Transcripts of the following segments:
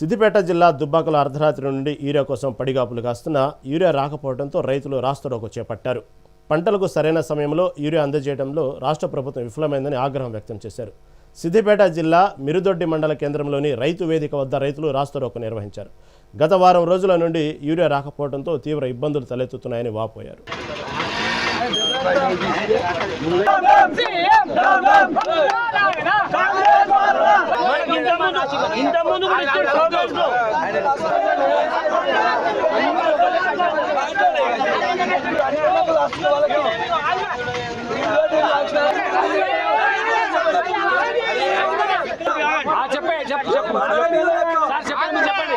సిద్దిపేట జిల్లా దుబ్బాకల అర్ధరాత్రి నుండి యూరియా కోసం పడిగాపులు కాస్తున్న యూరియా రాకపోవడంతో రైతులు రాస్తరోకు చేపట్టారు. పంటలకు సరైన సమయంలో యూరియా అందజేయడంలో రాష్ట్ర ప్రభుత్వం విఫలమైందని ఆగ్రహం వ్యక్తం చేశారు. సిద్దిపేట జిల్లా మిరుదొడ్డి మండల కేంద్రంలోని రైతు వేదిక వద్ద రైతులు రాస్తరోకు నిర్వహించారు. గత వారం రోజుల నుండి యూరియా రాకపోవడంతో తీవ్ర ఇబ్బందులు తలెత్తుతున్నాయని వాపోయారు. ఇంత ముందు కూడా లో చెప్పు చెప్పు సార్ చెప్పండి చెప్పండి.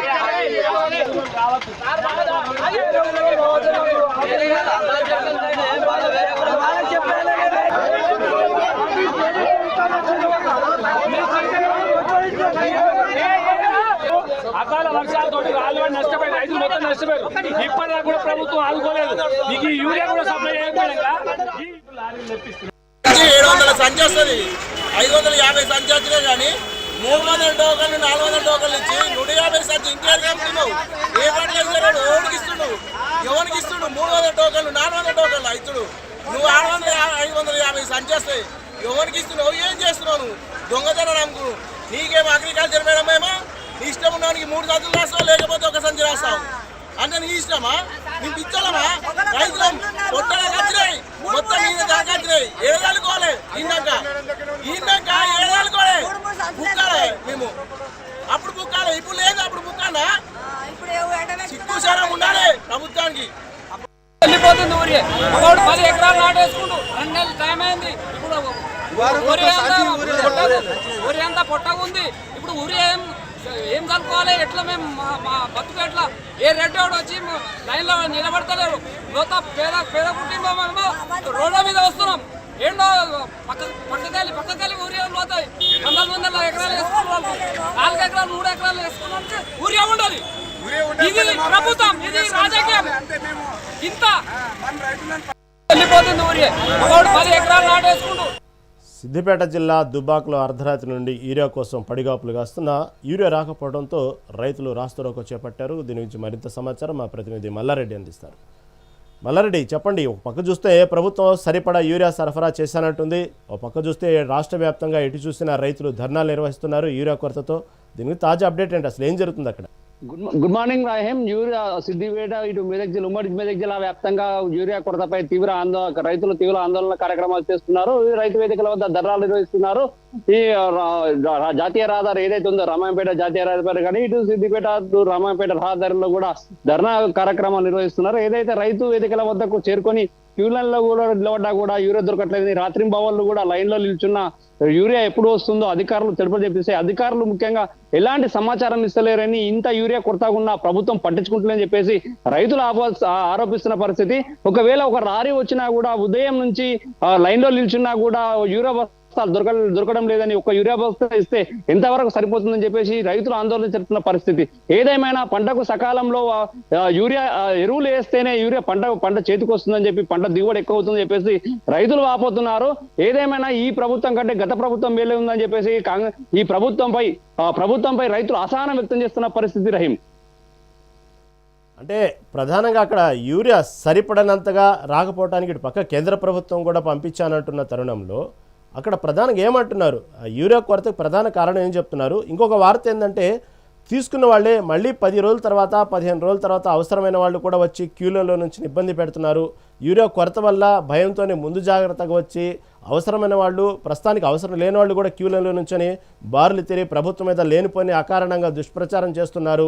మొత్తం నష్టపోయారు. ఇప్పటిదాకా కూడా ప్రభుత్వం ఆదుకోలేదు. మీకు ఈ యూరియా కూడా సప్లై చేయకపోయాక ఏడు వందల సంచి వస్తుంది ఐదు వందల యాభై సంచి వచ్చినా కానీ మూడు వందల టోకన్లు నాలుగు వందల టోకన్లు ఇచ్చి నూట యాభై సంచి ఇంకేం చెప్తున్నావు ఏ పంటలు ఇస్తున్నాడు ఎవరికి ఇస్తున్నావు? ఎవరికి ఇస్తుండు మూడు వందల టోకన్లు నాలుగు వందల టోకన్లు ఇస్తుడు నువ్వు ఆరు వందల ఐదు వందల యాభై సంచి వస్తాయి ఎవరికి ఇస్తున్నావు? ఏం చేస్తున్నావు నువ్వు? దొంగతనం నమ్ముకు నీకేం అగ్రికల్చర్ అంటే నీ ఇష్టమా నీ పిచ్చలమా రైతులం పొట్టలు వచ్చినాయి మొత్తం మీద దాకా వచ్చినాయి ఏడాలుకోవాలి ఇందాక ఇందాక ఏడాలుకోవాలి బుక్కాలి మేము. అప్పుడు బుక్కాలి. ఇప్పుడు లేదు అప్పుడు బుక్కాలా? సిక్కు శారం ఉండాలి ప్రభుత్వానికి. వెళ్ళిపోతుంది ఊరి ఒకడు పది ఎకరాలు నాటేసుకుంటూ. రెండు నెలలు టైం అయింది. ఇప్పుడు ఊరి అంతా పొట్టగు ఊరి అంతా పొట్టగా ఉంది. ఇప్పుడు ఊరి ఏం ఏం కలుపుకోవాలి ఎట్లా మేము మా- బతుకు ఎట్లా? ఏ రెడ్డి వాడు వచ్చి లైన్లో నిలబడతలేరు మొత్తం పేద పేద కుటుంబం ఏమో రోడ్ల మీద వస్తున్నాం. ఏంటో పక్క పక్కకెళ్ళి పక్కకెళ్ళి ఊరియా పోతాయి? వందల వందల ఎకరాలు వేసుకున్న. వాళ్ళు నాలుగు ఎకరాలు మూడు ఎకరాలు వేసుకున్నారంటే ఊరియా ఉండదు. ఇది ప్రభుత్వం ఇది రాజకీయం. ఇంత వెళ్ళిపోతుంది ఊరి. ఒకడు పది ఎకరాలు నాటేసుకుంటూ సిద్దిపేట జిల్లా దుబ్బాకలో అర్ధరాత్రి నుండి యూరియా కోసం పడిగాపులు కాస్తున్న యూరియా రాకపోవడంతో రైతులు రాస్తారోకో చేపట్టారు. దీని గురించి మరింత సమాచారం మా ప్రతినిధి మల్లారెడ్డి అందిస్తారు. మల్లారెడ్డి చెప్పండి ఒక పక్క చూస్తే ప్రభుత్వం సరిపడా యూరియా సరఫరా చేశానంటుంది. ఒక పక్క చూస్తే రాష్ట్ర వ్యాప్తంగా ఎటు చూసినా రైతులు ధర్నాలు నిర్వహిస్తున్నారు యూరియా కొరతతో. దీనికి తాజా అప్డేట్ ఏంటి? అసలు ఏం జరుగుతుంది అక్కడ? Good good morning Raheem urea Siddipet ఇటు మెదక్ జిల్లా ఉమ్మడి మెదక్ జిల్లా వ్యాప్తంగా యూరియా కొరతపై తీవ్ర ఆందోళన రైతులు తీవ్ర ఆందోళన కార్యక్రమాలు చేస్తున్నారు. రైతు వేదికల వద్ద ధర్నాలు నిర్వహిస్తున్నారు. ఈ జాతీయ రహదారి ఏదైతే ఉందో రామాయణపేట జాతీయ రహదారి కానీ ఇటు సిద్దిపేట రామాయణపేట రహదారిలో కూడా ధర్నా కార్యక్రమాలు నిర్వహిస్తున్నారు. ఏదైతే రైతు వేదికల వద్దకు చేరుకొని క్యూ లైన్లో కూడా నిలబడ్డా కూడా యూరియా దొరకట్లేదు రాత్రి భవన్లు కూడా లైన్లో నిల్చున్న యూరియా ఎప్పుడు వస్తుందో అధికారులు తెలుపు చెప్పేసి అధికారులు ముఖ్యంగా ఎలాంటి సమాచారం ఇస్తలేరని ఇంత యూరియా కొరతగున్నా ప్రభుత్వం పట్టించుకుంటుందని చెప్పేసి రైతులు ఆరోపిస్తున్న పరిస్థితి. ఒకవేళ ఒక లారీ వచ్చినా కూడా ఉదయం నుంచి లైన్లో నిల్చున్నా కూడా యూరియా దొరక దొరకడం లేదని ఒక యూరియా బస్తా ఇస్తే ఎంతవరకు సరిపోతుందని చెప్పేసి రైతులు ఆందోళన చెప్తున్న పరిస్థితి. ఏదేమైనా పంటకు సకాలంలో యూరియా ఎరువులు వేస్తేనే యూరియా పంట పంట చేతికి వస్తుందని చెప్పి పంట దిగుబడి ఎక్కువ అవుతుందని చెప్పేసి రైతులు వాపోతున్నారు. ఏదేమైనా ఈ ప్రభుత్వం కంటే గత ప్రభుత్వం వేలే ఉందని చెప్పేసి ఈ ప్రభుత్వంపై ప్రభుత్వంపై రైతులు అసహనం వ్యక్తం చేస్తున్న పరిస్థితి రహీం. అంటే ప్రధానంగా అక్కడ యూరియా సరిపడనంతగా రాకపోవడానికి ఇటు పక్క కేంద్ర ప్రభుత్వం కూడా పంపించానంటున్న తరుణంలో అక్కడ ప్రధానంగా ఏమంటున్నారు? ఆ యూరియా కొరతకు ప్రధాన కారణం ఏం చెప్తున్నారు? ఇంకొక వార్త ఏంటంటే తీసుకున్న వాళ్ళే మళ్ళీ పది రోజుల తర్వాత పదిహేను రోజుల తర్వాత అవసరమైన వాళ్ళు కూడా వచ్చి క్యూలలో నుంచి ఇబ్బంది పెడుతున్నారు. యూరియా కొరత వల్ల భయంతోనే ముందు జాగ్రత్తగా వచ్చి అవసరమైన వాళ్ళు ప్రస్తుతానికి అవసరం లేని వాళ్ళు కూడా క్యూలలో నుంచొని బారులు తిరిగి ప్రభుత్వం మీద లేనిపోని అకారణంగా దుష్ప్రచారం చేస్తున్నారు.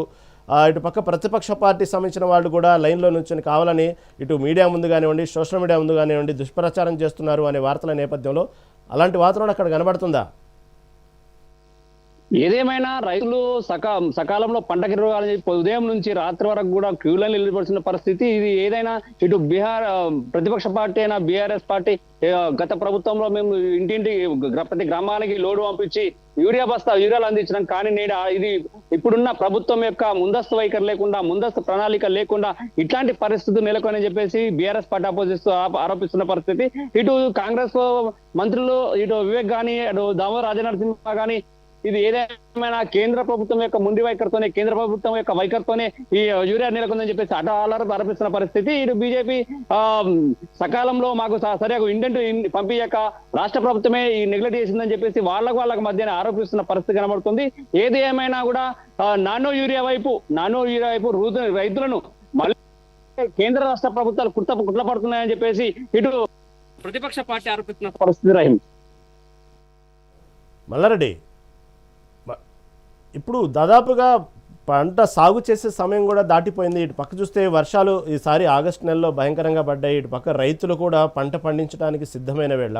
ఇటు పక్క ప్రతిపక్ష పార్టీ సంబంధించిన వాళ్ళు కూడా లైన్లో నుంచొని కావాలని ఇటు మీడియా ముందు కానివ్వండి సోషల్ మీడియా ముందు కానివ్వండి దుష్ప్రచారం చేస్తున్నారు అనే వార్తల నేపథ్యంలో అలాంటి వాతావరణం అక్కడ కనబడుతుందా? ఏదేమైనా రైతులు సకా సకాలంలో పంటకి ఇవ్వాలని చెప్పి ఉదయం నుంచి రాత్రి వరకు కూడా క్యూలను నిలబడిన పరిస్థితి. ఇది ఏదైనా ఇటు బీహార్ ప్రతిపక్ష పార్టీ అయినా బీఆర్ఎస్ పార్టీ గత ప్రభుత్వంలో మేము ఇంటింటి ప్రతి గ్రామానికి లోడు పంపించి యూరియా బస్తా యూరియాలు అందించడం కానీ నేడు ఇది ఇప్పుడున్న ప్రభుత్వం యొక్క ముందస్తు వైఖరి లేకుండా ముందస్తు ప్రణాళిక లేకుండా ఇట్లాంటి పరిస్థితులు నెలకొని చెప్పేసి బీఆర్ఎస్ పార్టీ ఆపోజిస్తూ ఆరోపిస్తున్న పరిస్థితి. ఇటు కాంగ్రెస్ మంత్రులు ఇటు వివేక్ గాని అటు దామో రాజనరసింహ గాని ఇది ఏదేమైనా కేంద్ర ప్రభుత్వం యొక్క ముందు వైఖరితోనే కేంద్ర ప్రభుత్వం యొక్క వైఖరితోనే ఈ యూరియా నెలకొందని చెప్పేసి అట ఆలరు ఆరోపిస్తున్న పరిస్థితి. ఇటు బీజేపీ ఆ సకాలంలో మాకు సరిగా ఇండెంట్ పంపించక రాష్ట్ర ప్రభుత్వమే ఈ నెగ్లెక్ట్ చేసిందని చెప్పేసి వాళ్ళకు వాళ్ళకి మధ్యన ఆరోపిస్తున్న పరిస్థితి కనబడుతుంది. ఏది ఏమైనా కూడా నానో యూరియా వైపు నానో యూరియా వైపు రైతు- రైతులను మళ్ళీ కేంద్ర రాష్ట్ర ప్రభుత్వాలు కుట్ట కుట్లపడుతున్నాయని చెప్పేసి ఇటు ప్రతిపక్ష పార్టీ ఆరోపిస్తున్న పరిస్థితి రహీం. మల్లారెడ్డి ఇప్పుడు దాదాపుగా పంట సాగు చేసే సమయం కూడా దాటిపోయింది. ఇటు పక్క చూస్తే వర్షాలు ఈసారి ఆగస్టు నెలలో భయంకరంగా పడ్డాయి. ఇటు పక్క రైతులు కూడా పంట పండించడానికి సిద్ధమైన వేళ.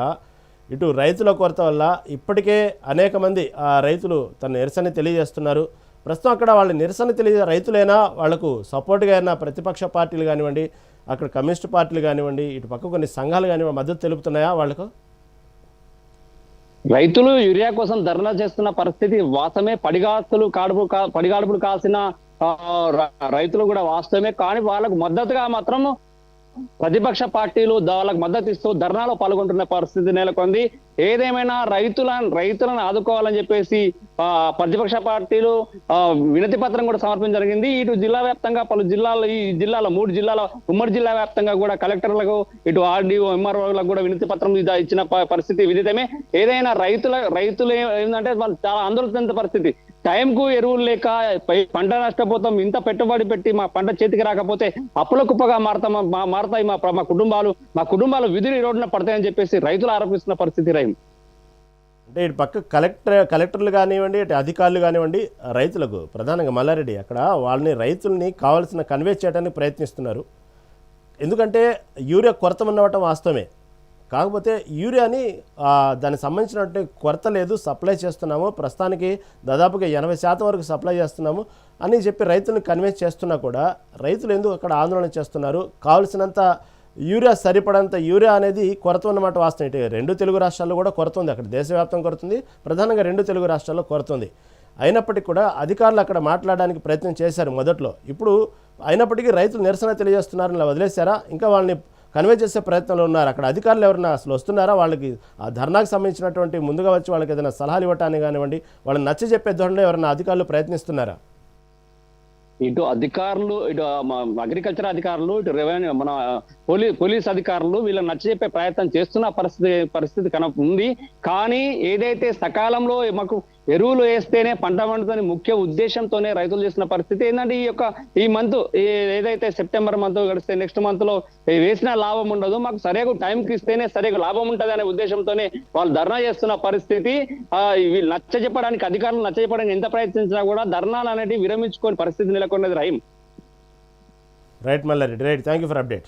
ఇటు రైతుల కొరత వల్ల ఇప్పటికే అనేక మంది ఆ రైతులు తన నిరసన తెలియజేస్తున్నారు. ప్రస్తుతం అక్కడ వాళ్ళ నిరసన తెలియజే రైతులైనా వాళ్ళకు సపోర్ట్గా అయినా ప్రతిపక్ష పార్టీలు కానివ్వండి అక్కడ కమ్యూనిస్ట్ పార్టీలు కానివ్వండి ఇటు పక్క కొన్ని సంఘాలు కానివ్వండి మద్దతు తెలుపుతున్నాయా వాళ్ళకు? రైతులు యూరియా కోసం ధర్నా చేస్తున్న పరిస్థితి వాస్తవమే పడిగాస్తులు కాడుపు పడిగాడుపులు కాసిన రైతులు కూడా వాస్తవమే. కానీ వాళ్ళకు మద్దతుగా మాత్రం ప్రతిపక్ష పార్టీలు వాళ్ళకు మద్దతు ఇస్తూ ధర్నాలో పాల్గొంటున్న పరిస్థితి నెలకొంది. ఏదేమైనా రైతుల రైతులను ఆదుకోవాలని చెప్పేసి ప్రతిపక్ష పార్టీలు వినతి పత్రం కూడా సమర్పించడం జరిగింది. ఇటు జిల్లా వ్యాప్తంగా పలు జిల్లాలు ఈ జిల్లాలో మూడు జిల్లాల ఉమ్మడి జిల్లా వ్యాప్తంగా కూడా కలెక్టర్లకు ఇటు ఆర్డీఓ ఎంఆర్ఓలకు కూడా వినతి పత్రం ఇచ్చిన పరిస్థితి విదితమే. ఏదైనా రైతుల రైతులు ఏంటంటే వాళ్ళు చాలా ఆందోళన పరిస్థితి. టైం కు ఎరువులు లేక పంట నష్టపోతాం ఇంత పెట్టుబడి పెట్టి మా పంట చేతికి రాకపోతే అప్పుల కుప్పగా మారతాం మా- మారతాయి మా మా కుటుంబాలు. మా కుటుంబాలు విధులు ఈ రోడ్డున పడతాయని చెప్పేసి రైతులు ఆరోపిస్తున్న పరిస్థితి రహీం అంటే ఇటు పక్క కలెక్టర్ కలెక్టర్లు కానివ్వండి ఇటు అధికారులు కానివ్వండి రైతులకు ప్రధానంగా మల్లారెడ్డి అక్కడ వాళ్ళని రైతుల్ని కావాల్సిన కన్వే చేయడానికి ప్రయత్నిస్తున్నారు. ఎందుకంటే యూరియా కొరత ఉన్నవటం వాస్తవమే. కాకపోతే యూరియాని దానికి సంబంధించినటువంటి కొరత లేదు సప్లై చేస్తున్నాము ప్రస్తుతానికి దాదాపుగా ఎనభై శాతం వరకు సప్లై చేస్తున్నాము అని చెప్పి రైతులను కన్విన్స్ చేస్తున్నా కూడా రైతులు ఎందుకు అక్కడ ఆందోళన చేస్తున్నారు? కావాల్సినంత యూరియా సరిపడంత యూరియా అనేది కొరత ఉన్నమాట వాస్తవం. రెండు తెలుగు రాష్ట్రాల్లో కూడా కొరత ఉంది. అక్కడ దేశవ్యాప్తం కొరత ఉంది ప్రధానంగా రెండు తెలుగు రాష్ట్రాల్లో కొరత ఉంది. అయినప్పటికీ కూడా అధికారులు అక్కడ మాట్లాడడానికి ప్రయత్నం చేశారు మొదట్లో. ఇప్పుడు అయినప్పటికీ రైతులు నిరసన తెలియజేస్తున్నారని ఇలా వదిలేశారా? ఇంకా వాళ్ళని కన్వే చేసే ప్రయత్నంలో ఉన్నారు? అక్కడ అధికారులు ఎవరైనా అసలు వస్తున్నారా? వాళ్ళకి ఆ ధర్నాకు సంబంధించినటువంటి ముందుగా వచ్చి వాళ్ళకి ఏదైనా సలహాలు ఇవ్వటానికి కానివ్వండి వాళ్ళని నచ్చజెప్పే ధోరణిలో ఎవరైనా అధికారులు ప్రయత్నిస్తున్నారా? ఇటు అధికారులు ఇటు అగ్రికల్చర్ అధికారులు ఇటు రెవెన్యూ మన పోలీస్ పోలీస్ అధికారులు వీళ్ళని నచ్చజెప్పే ప్రయత్నం చేస్తున్న పరిస్థితి పరిస్థితి కన ఉంది. కానీ ఏదైతే సకాలంలో మాకు ఎరువులు వేస్తేనే పంట పండుతుంది ముఖ్య ఉద్దేశంతోనే రైతులు చేసిన పరిస్థితి ఏంటంటే ఈ యొక్క ఈ మంత్ ఏదైతే సెప్టెంబర్ మంత్ గడిస్తే నెక్స్ట్ మంత్లో వేసిన లాభం ఉండదు. మాకు సరిగా టైంకి ఇస్తేనే సరిగా లాభం ఉంటది అనే ఉద్దేశంతోనే వాళ్ళు ధర్నా చేస్తున్న పరిస్థితి. ఆ వీళ్ళు నచ్చ చెప్పడానికి అధికారులు నచ్చ చెప్పడానికి ఎంత ప్రయత్నించినా కూడా ధర్నాలు అనేటివి విరమించుకొని పరిస్థితి నెలకొన్నది Raheem. Right Mallareddy. Right thank you for update